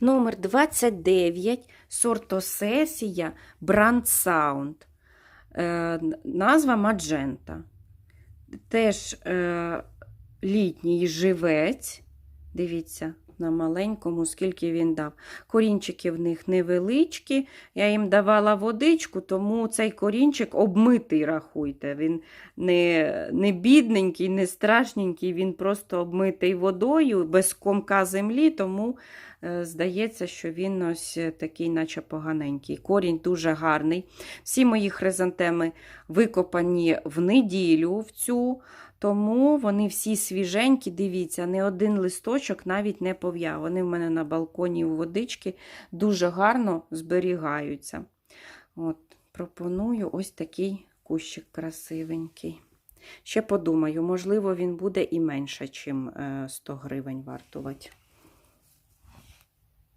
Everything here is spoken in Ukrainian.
Номер 29 сортосесія Бранд Sound. Е, назва Маджента. Теж е, літній живець. Дивіться, на маленькому, скільки він дав. Корінчики в них невеличкі. Я їм давала водичку, тому цей корінчик обмитий, рахуйте. Він не, не бідненький, не страшненький, він просто обмитий водою, без комка землі, тому е, здається, що він ось такий, наче поганенький. Корінь дуже гарний. Всі мої хризантеми викопані в неділю в цю. Тому вони всі свіженькі, дивіться, не один листочок навіть не пов'яв. Вони в мене на балконі у водички дуже гарно зберігаються. От, Пропоную ось такий кущик красивенький. Ще подумаю, можливо, він буде і менше, ніж 100 гривень вартувати.